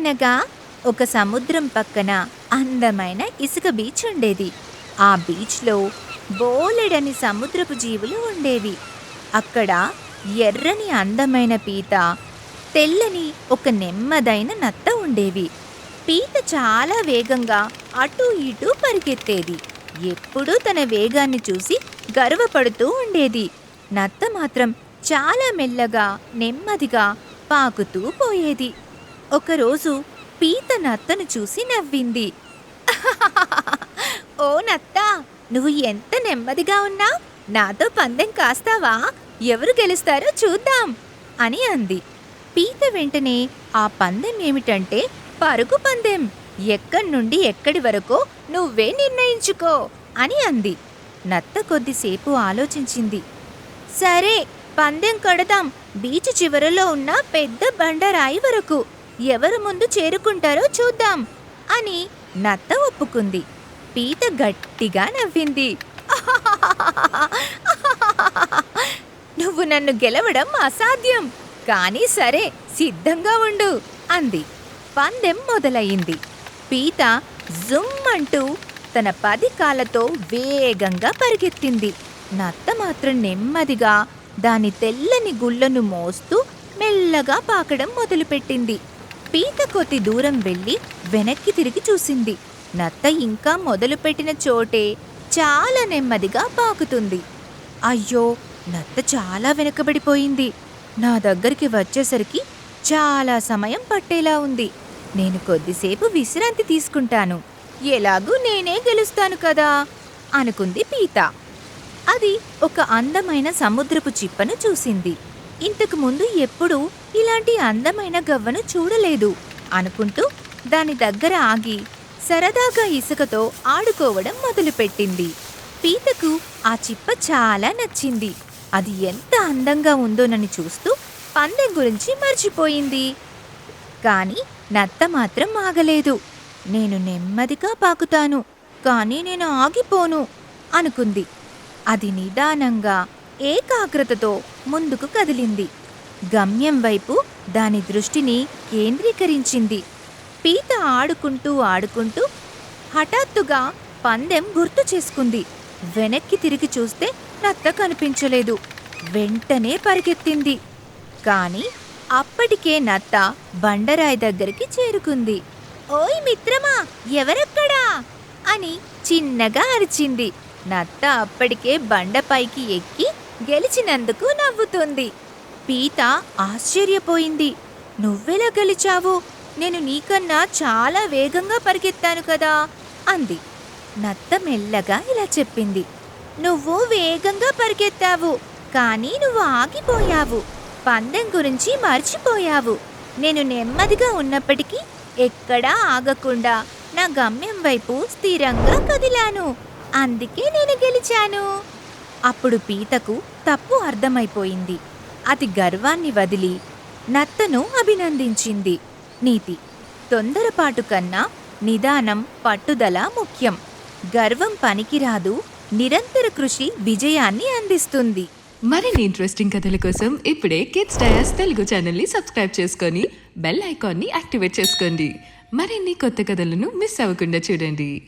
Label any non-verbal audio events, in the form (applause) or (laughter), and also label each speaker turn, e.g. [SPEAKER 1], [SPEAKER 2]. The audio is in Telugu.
[SPEAKER 1] అనగా ఒక సముద్రం పక్కన అందమైన ఇసుక బీచ్ ఉండేది. ఆ బీచ్లో బోలెడని సముద్రపు జీవులు ఉండేవి. అక్కడ ఎర్రని అందమైన పీత తెల్లని ఒక నెమ్మదైన నత్త ఉండేవి. పీత చాలా వేగంగా అటూ ఇటూ పరిగెత్తేది. ఎప్పుడూ తన వేగాన్ని చూసి గర్వపడుతూ ఉండేది. నత్త మాత్రం చాలా మెల్లగా నెమ్మదిగా పాకుతూ పోయేది. ఒకరోజు పీత నత్తను చూసి నవ్వింది. (laughs) ఓ నత్త నువ్వు ఎంత నెమ్మదిగా ఉన్నా నాతో పందెం కాస్తావా? ఎవరు గెలుస్తారో చూద్దాం అని అంది. పీత వెంటనే ఆ పందెం ఏమిటంటే పరుగు పందెం. ఎక్కడి నుండి ఎక్కడి వరకు నువ్వే నిర్ణయించుకో అని అంది. నత్త కొద్దిసేపు ఆలోచించింది. సరే పందెం కడదాం. బీచ్ చివరలో ఉన్న పెద్ద బండరాయి వరకు. ఎవరు ముందు చేరుకుంటారో చూద్దాం అని నత్త ఒప్పుకుంది. పీత గట్టిగా నవ్వింది. (laughs) నువ్వు నన్ను గెలవడం అసాధ్యం కానీ సరే సిద్ధంగా ఉండు అంది. పందెం మొదలయ్యింది. పీత జుమ్ అంటూ తన పది కాళ్ళతో వేగంగా పరిగెత్తింది. నత్త మాత్రం నెమ్మదిగా దాని తెల్లని గుళ్ళను మోస్తూ మెల్లగా పాకడం మొదలుపెట్టింది. పీత కొద్ది దూరం వెళ్ళి వెనక్కి తిరిగి చూసింది. నత్త ఇంకా మొదలుపెట్టిన చోటే చాలా నెమ్మదిగా పాకుతుంది. అయ్యో నత్త చాలా వెనుకబడిపోయింది. నా దగ్గరికి వచ్చేసరికి చాలా సమయం పట్టేలా ఉంది. నేను కొద్దిసేపు విశ్రాంతి తీసుకుంటాను. ఎలాగూ నేనే గెలుస్తాను కదా అనుకుంది పీత. అది ఒక అందమైన సముద్రపు చిప్పను చూసింది. ఇంతకు ముందు ఎప్పుడూ ఇలాంటి అందమైన గవ్వను చూడలేదు అనుకుంటూ దాని దగ్గర ఆగి సరదాగా ఇసుకతో ఆడుకోవడం మొదలుపెట్టింది. పీతకు ఆ చిప్ప చాలా నచ్చింది. అది ఎంత అందంగా ఉందోనని చూస్తూ పందెం గురించి మర్చిపోయింది. కానీ నత్త మాత్రం ఆగలేదు. నేను నెమ్మదిగా పాకుతాను కానీ నేను ఆగిపోను అనుకుంది. అది నిదానంగా ఏకాగ్రతతో ముందుకు కదిలింది. గమ్యం వైపు దాని దృష్టిని కేంద్రీకరించింది. పీత ఆడుకుంటూ ఆడుకుంటూ హఠాత్తుగా పందెం గుర్తు చేసుకుంది. వెనక్కి తిరిగి చూస్తే నత్త కనిపించలేదు. వెంటనే పరిగెత్తింది. కాని అప్పటికే నత్త బండరాయి దగ్గరికి చేరుకుంది. ఓయ్ మిత్రమా ఎవరక్కడా? అని చిన్నగా అరిచింది. నత్త అప్పటికే బండపైకి ఎక్కి గెలిచినందుకు నవ్వుతుంది. పీత ఆశ్చర్యపోయింది. నువ్వెలా గెలిచావు? నేను నీకన్నా చాలా వేగంగా పరిగెత్తాను కదా అంది. నత్త మెల్లగా ఇలా చెప్పింది. నువ్వు వేగంగా పరిగెత్తావు కానీ నువ్వు ఆగిపోయావు. పందెం గురించి మర్చిపోయావు. నేను నెమ్మదిగా ఉన్నప్పటికీ ఎక్కడా ఆగకుండా నా గమ్యం వైపు స్థిరంగా కదిలాను. అందుకే నేను గెలిచాను. అప్పుడు పీతకు తప్పు అర్థమైపోయింది. అది గర్వాన్ని వదిలి నత్తను అభినందించింది. నీతి తొందరపాటు కన్నా నిదానం పట్టుదల ముఖ్యం. గర్వం పనికిరాదు నిరంతర కృషి విజయాన్ని అందిస్తుంది.
[SPEAKER 2] మరిన్ని ఇంట్రెస్టింగ్ కథల కోసం ఇప్పుడే కిడ్స్ డయాస్ తెలుగు ఛానల్ని సబ్స్క్రైబ్ చేసుకొని బెల్ ఐకాన్ని యాక్టివేట్ చేసుకోండి. మరిన్ని కొత్త కథలను మిస్ అవ్వకుండా చూడండి.